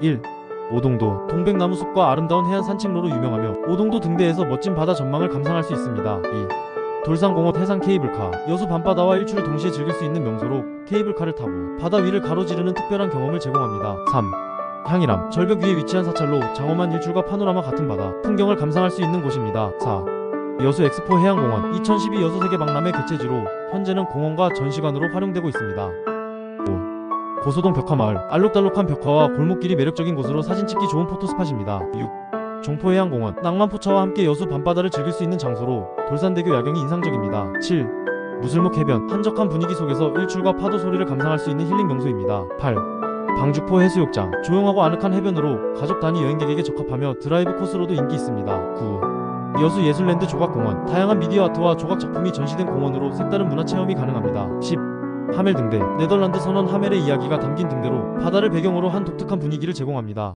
1. 오동도 동백나무 숲과 아름다운 해안 산책로로 유명하며 오동도 등대에서 멋진 바다 전망을 감상할 수 있습니다. 2. 돌산공원 해상 케이블카 여수 밤바다와 일출을 동시에 즐길 수 있는 명소로 케이블카를 타고 바다 위를 가로지르는 특별한 경험을 제공합니다. 3. 향이람 절벽 위에 위치한 사찰로 장엄한 일출과 파노라마 같은 바다 풍경을 감상할 수 있는 곳입니다. 4. 여수 엑스포 해양공원 2012 여수 세계 박람회 개최지로 현재는 공원과 전시관으로 활용되고 있습니다. 5. 고소동 벽화마을 알록달록한 벽화와 골목길이 매력적인 곳으로 사진 찍기 좋은 포토스팟입니다. 6. 종포해양공원 낭만포차와 함께 여수 밤바다를 즐길 수 있는 장소로 돌산대교 야경이 인상적입니다. 7. 무슬목 해변 한적한 분위기 속에서 일출과 파도 소리를 감상할 수 있는 힐링 명소입니다. 8. 방주포 해수욕장 조용하고 아늑한 해변으로 가족 단위 여행객에게 적합하며 드라이브 코스로도 인기 있습니다. 9. 여수 예술랜드 조각공원 다양한 미디어 아트와 조각 작품이 전시된 공원으로 색다른 문화 체험이 가능합니다. 10. 하멜 등대 네덜란드 선원 하멜의 이야기가 담긴 등대로 바다를 배경으로 한 독특한 분위기를 제공합니다.